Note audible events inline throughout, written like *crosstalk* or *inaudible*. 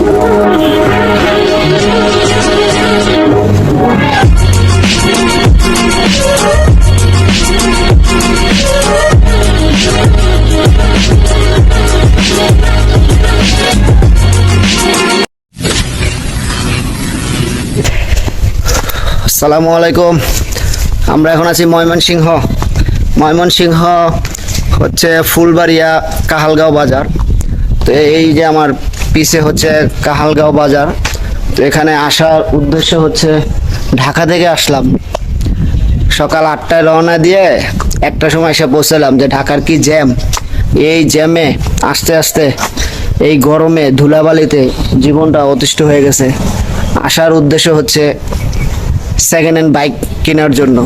আসসালামু আলাইকুম আমরা এখন আছি ময়মনসিংহ। ময়মনসিংহ হচ্ছে ফুলবাড়িয়া কাহালগাঁও বাজার। তো এই যে আমার পিছে হচ্ছে কাহালগাঁও বাজার। তো এখানে আসার উদ্দেশ্য হচ্ছে ঢাকা থেকে আসলাম। সকাল আটটায় রওনা দিয়ে একটা সময় এসে পৌঁছলাম যে ঢাকার কি জ্যাম। এই জ্যামে আস্তে আস্তে এই গরমে ধুলাবালিতে জীবনটা অতিষ্ঠ হয়ে গেছে। আসার উদ্দেশ্য হচ্ছে সেকেন্ড হ্যান্ড বাইক কেনার জন্য।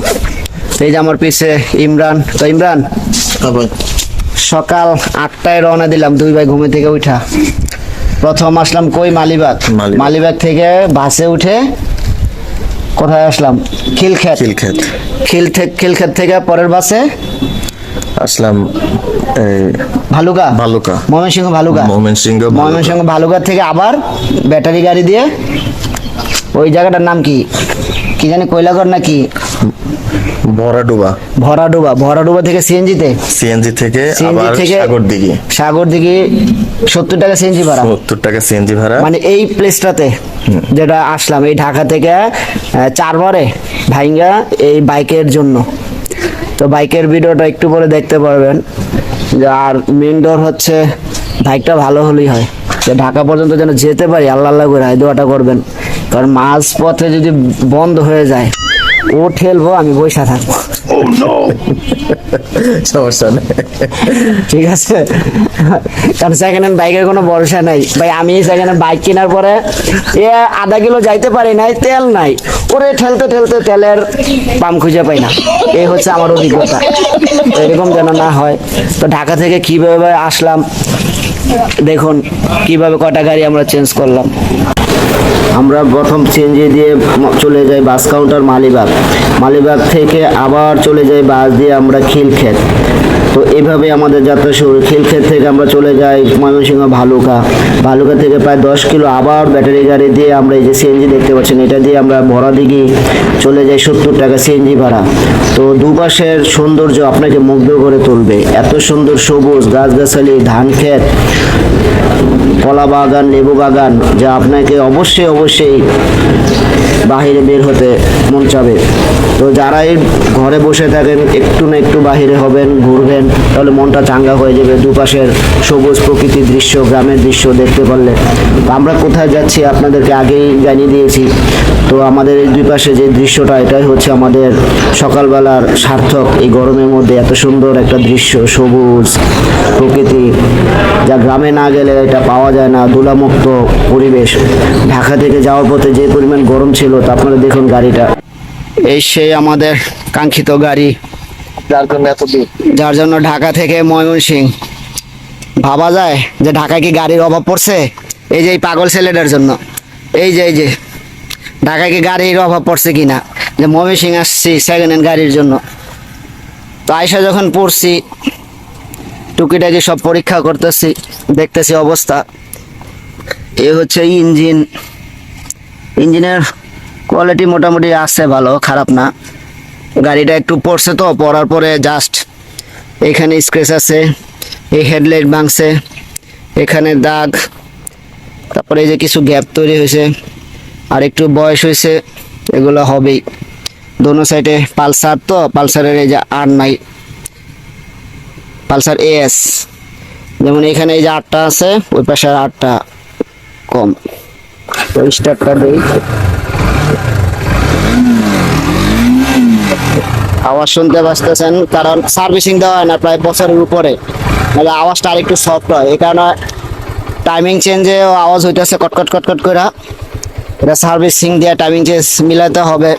এই যে আমার পিছে ইমরান। তো ইমরান সকাল আটটায় রওনা দিলাম দুই ভাই ঘুমে থেকে উঠা। প্রথম আসলাম কই মালিবাগ? মালিবাগ। থেকে বাসে উঠে কোথায় আসলাম? খিলক্ষেত। খিলক্ষেত। খিল থেকে খিলক্ষেত থেকে পরের বাসে আসলাম ভালুকা। ভালুকা। ময়মনসিংহ ভালুকা। ময়মনসিংহ। ময়মনসিংহ ভালুকা থেকে আবার ব্যাটারি গাড়ি দিয়ে ওই জায়গাটার নাম কি? কি জানি কয়লাঘর নাকি? ভরাডুবা। ভরাডুবা। ভরাডুবা থেকে সিএনজিতে। সিএনজি থেকে সিএনজি আবার থেকে সাগর দিঘি সাগর দিঘি সত্তর টাকা সিএনজি ভাড়া। সত্তর টাকা সিএনজি ভাড়া। মানে এই প্লেসটাতে যেটা আসলাম এই ঢাকা থেকে চারবারে ভাইঙ্গা এই বাইকের জন্য। তো বাইকের ভিডিওটা একটু পরে দেখতে পারবেন। আর মেন ডোর হচ্ছে বাইকটা ভালো হলেই হয়। যে ঢাকা পর্যন্ত যেন যেতে পারি আল্লাহ আল্লাহ করে দোয়াটা করবেন। কারণ মাঝ পথে যদি বন্ধ হয়ে যায় ও ঠেলবো আমি বৈশা থাকব। সমস্যা নেই। ঠিক আছে? কারণ সেকেন্ড হ্যান্ড বাইকের কোনো ভরসা নাই। ভাই আমি সেকেন্ড বাইক কেনার পরে এ আধা কিলো যাইতে পারি নাই তেল নাই। ওরে ঠেলতে ঠেলতে তেলের পাম্প খুঁজে পাই না। এই হচ্ছে আমার অভিজ্ঞতা। এরকম যেন না হয়। তো ঢাকা থেকে কীভাবে আসলাম? দেখুন কীভাবে কটা গাড়ি আমরা চেঞ্জ করলাম। আমরা প্রথম চেঞ্জে দিয়ে চলে যাই বাস কাউন্টার মালিবাগ। মালিবাগ থেকে আবার চলে যাই বাস দিয়ে আমরা খিলক্ষেত। তো এভাবে আমাদের যাত্রা শুরু। খিলক্ষেত থেকে আমরা চলে যাই ময়মনসিংহ ভালুকা। ভালুকা থেকে প্রায় দশ কিলো আবার ব্যাটারি গাড়ি দিয়ে আমরা এই যে সিএনজি দেখতে পাচ্ছেন, এটা দিয়ে আমরা ভরা দিঘি চলে যাই সত্তর টাকা সিএনজি ভাড়া। তো দুপাশের সৌন্দর্য আপনাকে মুগ্ধ করে তুলবে। এত সুন্দর সবুজ গাছগাছালি, ধান ক্ষেত কলা বাগান লেবু বাগান যা আপনাকে অবশ্যই অবশ্যই বাহিরে বের হতে মন চাবে। তো যারাই ঘরে বসে থাকেন, একটু না একটু বাহিরে হবেন, ঘুরবেন, তাহলে মনটা চাঙ্গা হয়ে যাবে দুপাশের সবুজ প্রকৃতির দৃশ্য, গ্রামের দৃশ্য দেখতে পারলে। আমরা কোথায় যাচ্ছি আপনাদেরকে আগেই জানিয়ে দিয়েছি। তো আমাদের এই দুই পাশে যে দৃশ্যটা, এটাই হচ্ছে আমাদের সকালবেলার সার্থক। এই গরমের মধ্যে এত সুন্দর একটা দৃশ্য, সবুজ প্রকৃতি, যা গ্রামে না গেলে এটা পাওয়া যায় না, ধুলামুক্ত পরিবেশ। ঢাকা থেকে যাওয়ার পথে যে পরিমাণ গরম ছিল তা আপনারা দেখুন গাড়িটা। এই সেই আমাদের কাঙ্ক্ষিত গাড়ি। যার জন্য এত যার জন্য ঢাকা থেকে ময়মনসিং। ভাবা যায় যে ঢাকায় কি গাড়ির অভাব পড়ছে? এই যে এই পাগল ছেলেটার জন্য। এই যে এই যে। ঢাকায় কি গাড়ির অভাব পড়ছে কিনা? যে ময়মনসিং আসছি সেকেন্ড হ্যান্ড গাড়ির জন্য। তো আয়সা যখন পড়ছি টুকিটাকি সব পরীক্ষা করতেছি দেখতেছি অবস্থা। এ হচ্ছে ইঞ্জিন। ইঞ্জিনের কোয়ালিটি মোটামুটি আছে ভালো, খারাপ না। গাড়িটা একটু পড়ছে তো, পড়ার পরে জাস্ট এখানে স্ক্রেচ আছে, এই হেডলাইট ভাঙছে, এখানে দাগ, তারপরে এই যে কিছু গ্যাপ তৈরি হয়েছে, আর একটু বয়স হয়েছে, এগুলো হবেই। দোনো সাইডে পালসার তো, পালসারের এই যে আর নাই। পালসার এস যেমন এখানে এই যে আটটা আছে, ওই পাশে আটটা কম। তো স্টার্টটা দিই। আওয়াজ শুনতে পাচ্ছেন, কারণ সার্ভিসিং দেওয়া হয় না প্রায় বছরের উপরে। নাহলে আওয়াজটা আরেকটু সফট হয়, এই কারণে টাইমিং চেঞ্জে আওয়াজ হইতেছে কটকট কটকট করে এটা সার্ভিসিং দিয়ে টাইমিং চেঞ্জ মিলাতে হবে।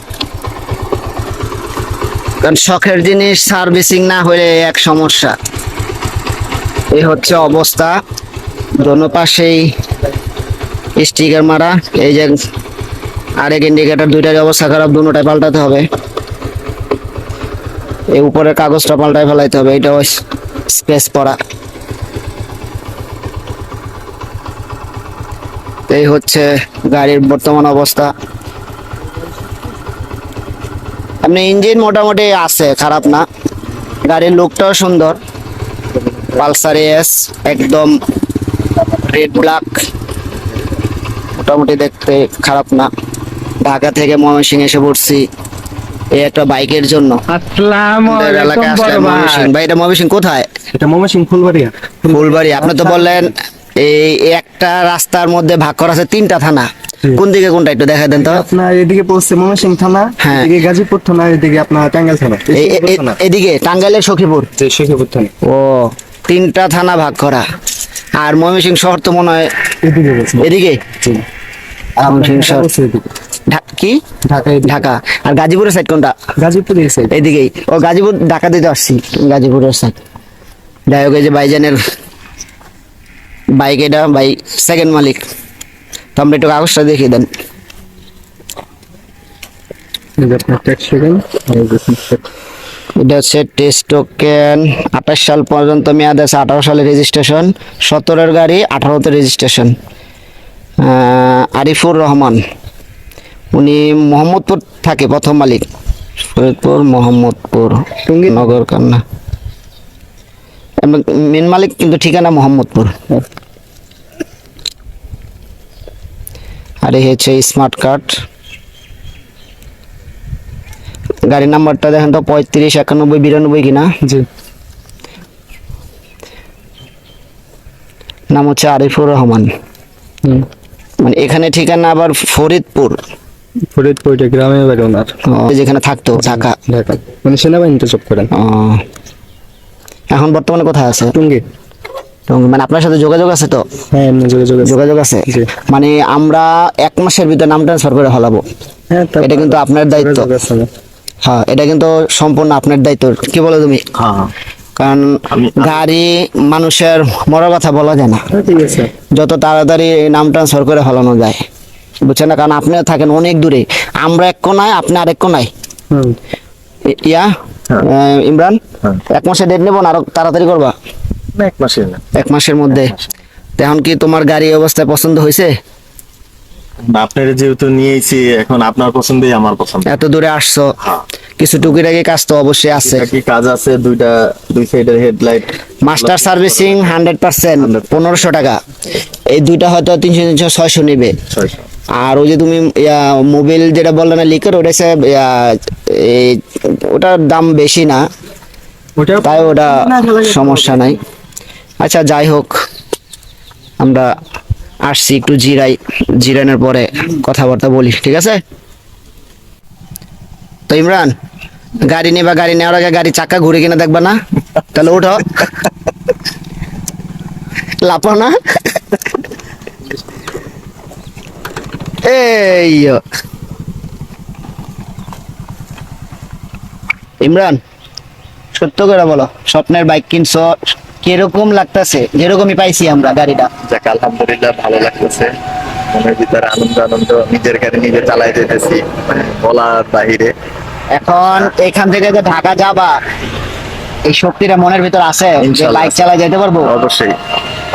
কারণ শখের জিনিস সার্ভিসিং না হলে এক সমস্যা। এই হচ্ছে অবস্থা। দোনো পাশেই স্টিকার মারা, এই যে আরেক ইন্ডিকেটার দুইটারই অবস্থা খারাপ দুটোটাই পাল্টাতে হবে। এই উপরের কাগজটা পাল্টায় ফেলাইতে হবে এটা স্পেস পড়া। এই হচ্ছে গাড়ির বর্তমান অবস্থা। আপনি ইঞ্জিন মোটামুটি আছে, খারাপ না। গাড়ির লুকটাও সুন্দর। পালসার এস একদম রেড ব্ল্যাক মোটামুটি দেখতে খারাপ না। ঢাকা থেকে ময়মনসিং এসে পড়ছি। এই একটা বাইকের জন্য। আসসালামু আমাদের আলাইকুম এলাকায় আসলে বড় ভাই। এটা ময়মনসিং কোথায়? এটা ময়মনসিং ফুলবাড়িয়া। ফুলবাড়ি আপনি তো বললেন এই একটা রাস্তার মধ্যে ভাগ করা আছে তিনটা থানা। কোন দিকে কোনটা একটু দেখা দেন তো? আপনার এদিকে পড়ছে ময়মনসিং থানা হ্যাঁ। এদিকে গাজীপুর থানা এদিকে আপনার টাঙ্গাইল থানা। এদিকে টাঙ্গাইলের সখীপুর। যে শেখেপুর থানা। ও তিনটা থানা ভাগ করা। আর ময়মনসিং শহর তো মনে হয় এদিকে এদিকে? ময়মনসিং শহর। কি? ঢাকা আর গাজীপুরের সাইড কোনটা? গাজীপুর সাইড এদিকেই। ও গাজীপুর ঢাকা দিতে আসছি। গাজীপুরের সাইড যাই হোক এই যে বাইজানের বাইক এটা বাই সেকেন্ড মালিক। তো আমরা একটু কাগজটা দেখিয়ে দেন। এটা হচ্ছে টেস্ট টোকেন আঠাশ সাল পর্যন্ত মেয়াদ আছে আঠারো সালে রেজিস্ট্রেশন সতেরোর গাড়ি আঠারোতে রেজিস্ট্রেশন আরিফুর রহমান। উনি মোহাম্মদপুর থাকে প্রথম মালিক। ফরিদপুর মোহাম্মদপুর টঙ্গী? নগর কান্না। মেন মালিক কিন্তু ঠিকানা মোহাম্মদপুর। আর এই হচ্ছে স্মার্ট কার্ড গাড়ির নাম্বারটা দেখেন তো পঁয়ত্রিশ একানব্বই বিরানব্বই কিনা? জি। নাম হচ্ছে আরিফুর রহমান। হুম। মানে এখানে ঠিকানা আবার ফরিদপুর। গ্রামে বাড়ি ওনার। যেখানে থাকতো ঢাকা। ঢাকা। মানে সেনাবাহিনীতে জব করেন। এখন বর্তমানে কোথায় আছে? টুঙ্গি। মানে আপনার সাথে যোগাযোগ আছে তো? হ্যাঁ যোগাযোগ যোগাযোগ আছে? মানে আমরা এক মাসের ভিতরে নাম ট্রান্সফার করে হলাবো। হ্যাঁ এটা কিন্তু আপনার দায়িত্ব। হ্যাঁ এটা কিন্তু সম্পূর্ণ আপনার দায়িত্ব। কি বলো তুমি? হ্যাঁ। কারণ গাড়ি মানুষের মরার কথা বলা যায় না। হ্যাঁ, ঠিক আছে। যত তাড়াতাড়ি নাম ট্রান্সফার করে ফেলানো যায়। বুঝছেন না? কারণ আপনি থাকেন অনেক দূরে। আমরা এক কোনায় আপনি আরেক কোনায়। ইয়া? হ্যাঁ। ইমরান? হ্যাঁ। এক মাসে ডেট নেব না? আরও তাড়াতাড়ি করবা? এক মাসের না। এক মাসের মধ্যে। এখন কি তোমার গাড়ি অবস্থায় পছন্দ হয়েছে? আপনার যেহেতু নিয়েছি এখন আপনার পছন্দই আমার পছন্দ। এত দূরে আসছো। হ্যাঁ। কিছু টুকিটাকি কাজ তো অবশ্যই আছে। কি কাজ আছে দুইটা দুই সাইডের headlight master servicing hundred percent পনেরোশো টাকা। এই দুইটা হয়তো তিনশো তিনশো ছয়শো নেবে। ছয়শো। আর ওই যে তুমি মোবিল যেটা বললে না লিকার ওটা এই ওটার দাম বেশি না। ওটা তাই ওটা সমস্যা নাই। আচ্ছা যাই হোক আমরা আসছি একটু জিরাই জিরানোর পরে কথাবার্তা বলি ঠিক আছে? তো ইমরান গাড়ি নেবা গাড়ি নেওয়ার আগে গাড়ি চাকা ঘুরে কিনা দেখবা না? তাহলে ওঠো *laughs* লাপো না। এই। ইমরান সত্য করে বলো স্বপ্নের বাইক কিনছো কীরকম লাগতেছে? যেরকমই পাইছি আমরা গাড়িটা। যাক আলহামদুলিল্লাহ ভালো লাগতেছে। মনের ভিতরে আনন্দ আনন্দ নিজের গাড়ি নিজে চালাই যেতেছি বলার বাহিরে। এখন এখান থেকে যে ঢাকা যাবা এই শক্তিটা মনের ভিতর আছে যে। বাইক চালা যেতে পারব? অবশ্যই।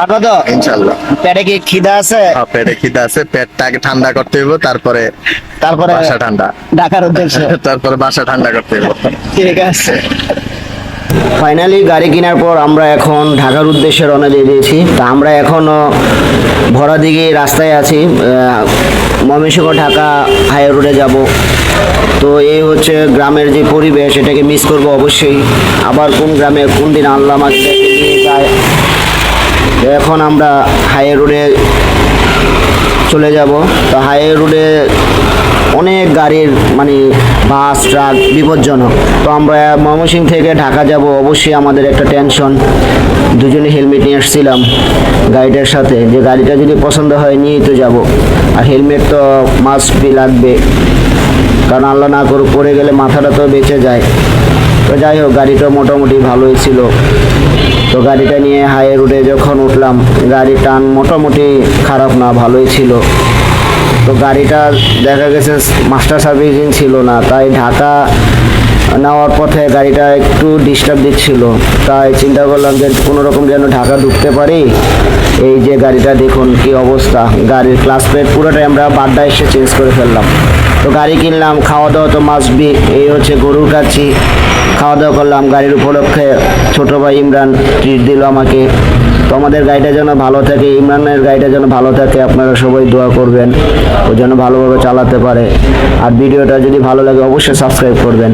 পারব তো ইনশাল্লাহ পেটে কি খিদা আছে? হ্যাঁ, পেটে খিদে আছে পেটটা আগে ঠান্ডা করতে হইব তারপরে তারপরে বাসা ঠান্ডা। ঢাকার উদ্দেশ্যে। *laughs* তারপরে বাসা ঠান্ডা করতে হইব। ঠিক আছে। ফাইনালি গাড়ি কেনার পর আমরা এখন ঢাকার উদ্দেশ্যে রওনা দিয়ে দিয়েছি। তা আমরা এখনও ভরা দিকে রাস্তায় আছি। ময়মনসিংহ ঢাকা হাই রোডে যাব। তো এই হচ্ছে গ্রামের যে পরিবেশ এটাকে মিস করব অবশ্যই। আবার কোন গ্রামে কোন দিন আল্লাহ আমাকে নিয়ে যায় এখন আমরা হাই রোডে চলে যাব। তো হাই রোডে অনেক গাড়ির মানে বাস, ট্রাক বিপজ্জনক। তো আমরা ময়মনসিং থেকে ঢাকা যাব, অবশ্যই আমাদের একটা টেনশন। দুজনে হেলমেট নিয়ে এসেছিলাম গাড়িটার সাথে। যে গাড়িটা যদি পছন্দ হয় নিয়েই তো যাব। আর হেলমেট তো মাস্ট বি লাগবে। কারণ আল্লাহ না করুক, পড়ে গেলে মাথাটা তো বেঁচে যায়। তো যাই হোক, গাড়িটা মোটামুটি ভালোই ছিল। তো গাড়িটা নিয়ে হাই রোডে যখন উঠলাম, গাড়ির টান মোটামুটি খারাপ না, ভালোই ছিল। তো গাড়িটা দেখা গেছে মাস্টার সার্ভিসিং ছিল না, তাই ঢাকা নেওয়ার পথে গাড়িটা একটু ডিস্টার্ব দিচ্ছিল। তাই চিন্তা করলাম যে কোনো রকম যেন ঢাকা ঢুকতে পারি। এই যে গাড়িটা দেখুন কি অবস্থা। গাড়ির ক্লাস প্লেট পুরোটাই আমরা বাড্ডা এসে চেঞ্জ করে ফেললাম। তো গাড়ি কিনলাম খাওয়া দাওয়া তো মাস্ট বি এই হচ্ছে গরুর কাছি খাওয়া দাওয়া করলাম, গাড়ির উপলক্ষে ছোটো ভাই ইমরান ট্রিট দিল আমাকে। তো আমাদের গাড়িটা যেন ভালো থাকে, ইমরানের গাড়িটা যেন ভালো থাকে, আপনারা সবাই দোয়া করবেন, ও যেন ভালোভাবে চালাতে পারে। আর ভিডিওটা যদি ভালো লাগে, অবশ্যই সাবস্ক্রাইব করবেন।